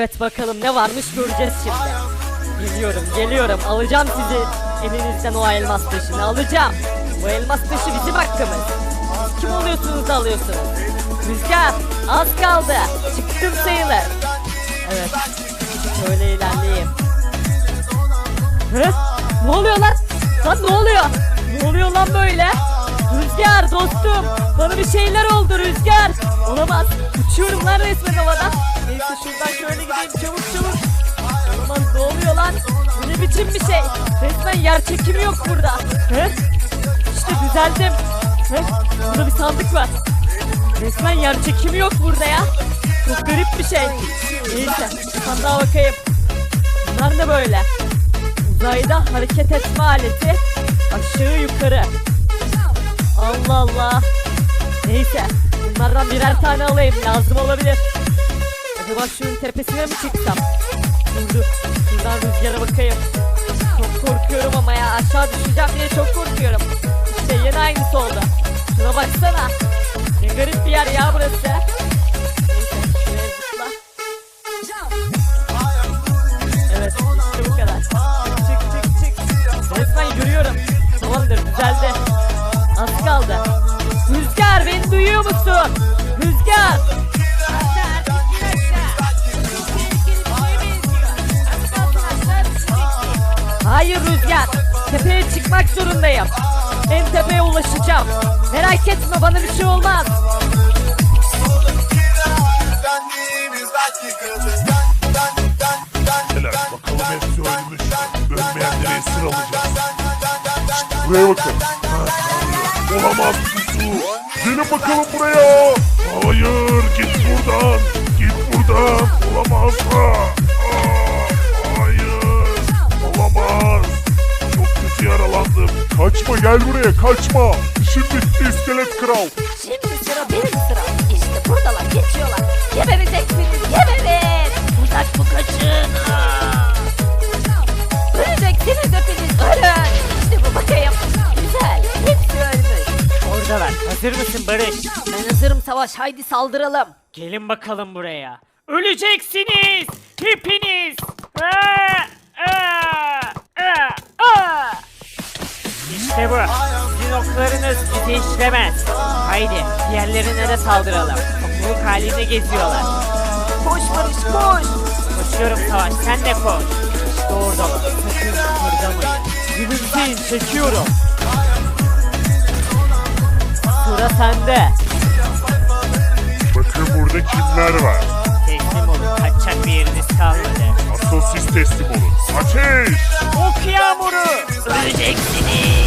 bakalım ne varmış göreceğiz şimdi. Geliyorum geliyorum alacağım sizi elinizden o elmas taşını alacağım. Bu elmas taşı bizim hakkımız. Kim oluyorsunuz alıyorsunuz? Rüzgar az kaldı. Çıktım sayılır. Evet. Şöyle ilerleyeyim. Hı? Ne oluyor lan? Lan ne oluyor? Ne oluyor lan böyle? Rüzgar dostum. Bana bir şeyler oldu Rüzgar. Olamaz. Uçuyorum lan resmen havadan. Neyse şuradan şöyle gideyim çabuk çabuk. Olamaz ne oluyor lan? Bu ne biçim bir şey? Resmen yer çekimi yok burada. Hı? İşte düzeldim. Hı? Burada bir sandık var. Resmen yer çekimi yok burada ya. Çok garip bir şey. Neyse sandığa bakayım. Bunlar ne böyle? Uzayda hareket etme aleti. Aşağı yukarı. Allah Allah. Neyse. Bunlardan birer tane alayım. Lazım olabilir. Acaba şunun tepesine mi çıksam? Dur dur. Şuradan rüzgara bakayım. Çok korkuyorum ama ya. Aşağı düşeceğim diye çok korkuyorum. İşte yine aynısı oldu. Şuna baksana. Ne garip bir yer ya burası. Evet işte bu. Resmen yürüyorum. Tamamdır düzeldi. Az kaldı. Rüzgar beni duyuyor musun? Rüzgar. Hayır Rüzgar. Tepeye çıkmak zorundayım. En tepeye ulaşacağım. Merak etme bana bir şey olmaz. Helal. Bakalım hepsi ölmüş. Ölmeyenleri esir alacağız. Buraya bakın. Olamaz. Gelin bakalım buraya. Hayır git buradan. Git buradan. Olamaz. Aa, hayır. Olamaz. Çok kötü yaralandım. Kaçma gel buraya kaçma. İşim bitti iskelet kral. Şimdi sıra benim sıram. İşte buradalar geçiyorlar. Hazır mısın Barış? Ben hazırım savaş haydi saldıralım. Gelin bakalım buraya. Öleceksiniz. Hepiniz. Aa, aa, aa, aa. İşte bu. Sizin oklarınız bizi işlemez. Haydi diğerlerine de saldıralım. Topluluk halinde geziyorlar. Koş Barış koş. Koşuyorum Savaş sen de koş. İşte oradalar. Sakın kıpırdamayın. Gülümseyin çekiyorum. Sıra sende. Bakın burada kimler var. Teslim olun. Kaçacak bir yeriniz kalmadı. Asıl siz teslim olun. Ateş! Ok yağmuru. Öleceksiniz.